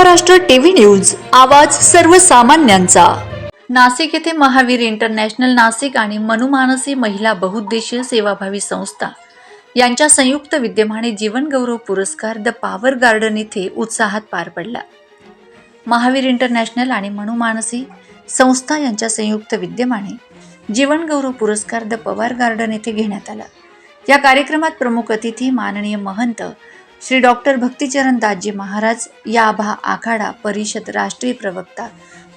Maharashtra TV news आवाज सर्वसामान्यांचा. नाशिक येथे महावीर इंटरनॅशनल नाशिक आणि मनुमानसी महिला बहुउद्देशीय सेवाभावी संस्था. यांच्या संयुक्त विद्यमाने जीवनगौरव पुरस्कार द पॉवर गार्डन येथे उत्साहात पार पडला. महावीर इंटरनॅशनल आणि मनुमानसी संस्था यांच्या संयुक्त विद्यमाने जीवनगौरव पुरस्कार द पवार गार्डन येथे घेण्यात आला. या कार्यक्रमात प्रमुख अतिथी माननीय महंत श्री डॉक्टर भक्तिचरण दासजी महाराज या भा आखाडा परिषद राष्ट्रीय प्रवक्ता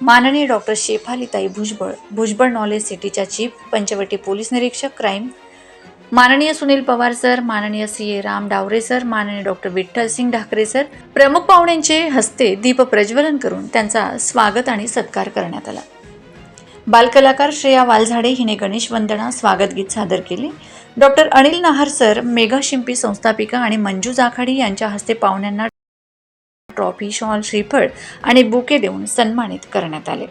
माननीय डॉक्टर शेफालीताई भुजबळ भुजबळ नॉलेज सिटीच्या चीफ पंचवटी पोलीस निरीक्षक क्राईम. माननीय सुनील पवार सर माननीय C A Ram Davare sir माननीय डॉक्टर विठ्ठल सिंग ढाकरे सर प्रमुख पाहुण्यांचे हस्ते दीप प्रज्वलन करून त्यांचा स्वागत आणि सत्कार करण्यात आला. बालकलाकार श्रेया वालझाडे हिने गणेश वंदना स्वागत गीत सादर केले. डॉक्टर अनिल नाहर सर मेघा शिंपी संस्थापिका आणि मंजू जाखाडी यांच्या हस्ते पाहुण्यांना ट्रॉफी शॉल श्रीफळ आणि बुके देऊन सन्मानित करण्यात आले.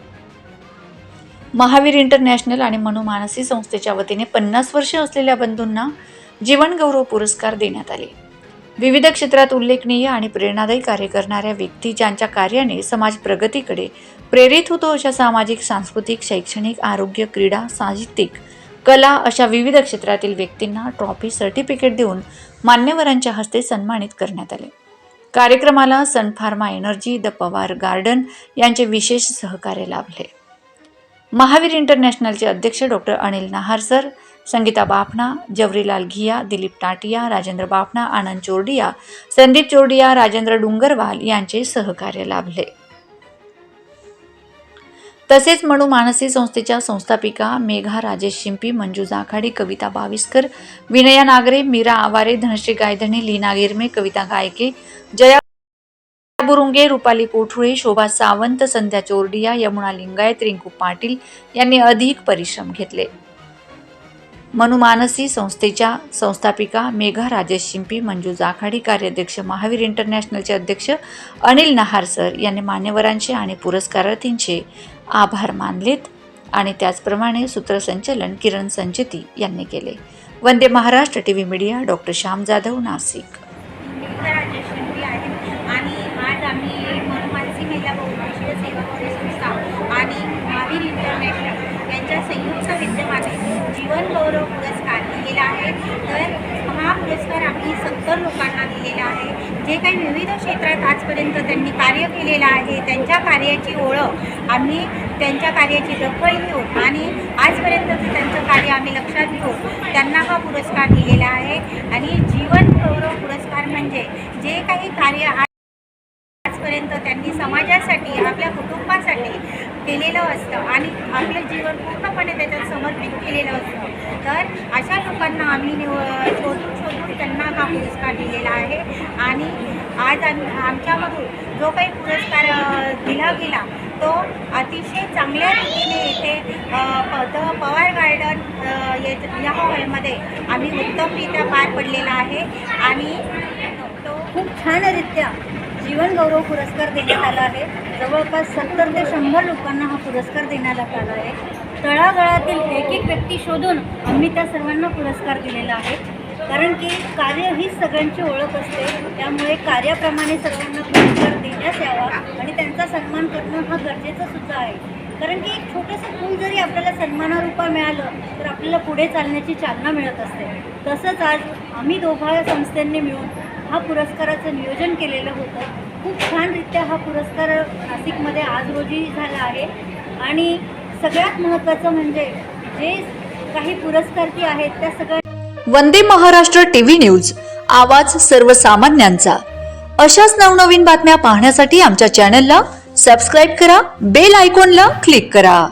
महावीर इंटरनॅशनल आणि मनुमानसी संस्थेच्या वतीने पन्नास वर्षे असलेल्या बंधूंना जीवनगौरव पुरस्कार देण्यात आले. विविध क्षेत्रात उल्लेखनीय आणि प्रेरणादायी कार्य करणाऱ्या व्यक्ती ज्यांच्या कार्याने समाज प्रगतीकडे प्रेरित होतो अशा सामाजिक सांस्कृतिक शैक्षणिक आरोग्य क्रीडा साहित्यिक कला अशा विविध क्षेत्रातील व्यक्तींना ट्रॉफी सर्टिफिकेट देऊन मान्यवरांच्या हस्ते सन्मानित करण्यात आले. कार्यक्रमाला Sun pharma energy the Pawar garden यांचे विशेष सहकार्य लाभले. महावीर इंटरनॅशनलचे अध्यक्ष डॉक्टर अनिल नाहार सर संगीता बाफना जवरीलाल घिया दिलीप टाटिया राजेंद्र बाफना आनंद चोरडिया संदीप चोरडिया राजेंद्र डुंगरवाल यांचे सहकार्य लाभले. तसेच म्हणू मानसी संस्थेच्या संस्थापिका मेघा राजेश शिंपी मंजू जाखाडी कविता बाविस्कर विनया नागरे मीरा आवारे धनश्री गायधने लीना गिरमे कविता गायके जया बुरुंगे रुपाली कोठुळे शोभा सावंत संध्या चोरडिया यमुना लिंगायत रिंकू पाटील यांनी अधिक परिश्रम घेतले. मनुमानसी संस्थेच्या संस्थापिका मेघा राजेश शिंपी मंजू जाखाडी कार्याध्यक्ष महावीर इंटरनॅशनलचे अध्यक्ष अनिल नहार सर यांनी मान्यवरांचे आणि पुरस्कारार्थींचे आभार मानलेत आणि त्याचप्रमाणे सूत्रसंचलन किरण संचेती यांनी केले. Vande Maharashtra T V media doctor Shyam Jadhav Nashik Rajesh Shimpi आहे आणि आज आम्ही मनमानसी महिला बहुउद्देशीय सेवाभावी संस्था आणि महावीर इंटरनॅशनल यांच्या संयुक्त विद्यमाने जीवन गौरव पुरस्कार दिलेला आहे. तर हा पुरस्कार आम्ही सत्तर लोकांना दिलेला आहे. जे काही विविध क्षेत्रात आजपर्यंत त्यांनी कार्य केलेलं आहे त्यांच्या कार्याची ओळख आम्ही त्यांच्या कार्याची दखल घेऊ आणि आजपर्यंतचं त्यांचं कार्य आम्ही लक्षात घेऊ त्यांना हा पुरस्कार दिलेला आहे. आणि जीवन गौरव पुरस्कार म्हणजे जे काही कार्य आज- आजपर्यंत त्यांनी समाजासाठी आपल्या कुटुंबासाठी केलेलं असतं आणि आपलं जीवन पूर्णपणे त्याच्यात समर्पित केलेलं असतं. तर अशा लोकांना आम्ही निव शोधून शोधून त्यांना हा पुरस्कार दिलेला आहे. आणि आज आम्ही आमच्यामधून जो काही पुरस्कार दिला गेला तो अतिशय चांगल्या रीतीने येथे प- द पवार गार्डन या हॉलमध्ये आम्ही उत्तमरित्या पार पडलेला आहे. आणि तो खूप छानरित्या जीवन गौरव पुरस्कार देण्यात आला आहे. जवळपास सत्तर ते शंभर लोकांना हा पुरस्कार देण्यात आला आहे. तळागाळातील एक एक व्यक्ती शोधून आम्ही त्या सर्वांना पुरस्कार दिलेला आहे. कारण की कार्य ही सगळ्यांची ओळख असते. त्यामुळे कार्याप्रमाणे सर्वांना पुरस्कार देण्यात यावा आणि त्यांचा सन्मान करणं हा गरजेचं सुद्धा आहे. कारण की एक छोटंसं फूल जरी आपल्याला सन्मानारूपा मिळालं तर आपल्याला पुढे चालण्याची चालना मिळत असते. तसंच आज आम्ही दोघा संस्थांनी मिळून हा पुरस्काराचं नियोजन केलेलं होतं. खूप छानरित्या हा पुरस्कार नाशिकमध्ये आज रोजी झाला आहे. आणि सगळ्यात महत्त्वाचं म्हणजे जे काही पुरस्कार्थी आहेत त्या सगळ्या वंदे महाराष्ट्र टीव्ही न्यूज आवाज सर्वसामान्यांचा. अशाच नवनवीन बातम्या पाहण्यासाठी आमच्या चॅनलला सबस्क्राईब करा बेल आयकॉनला क्लिक करा.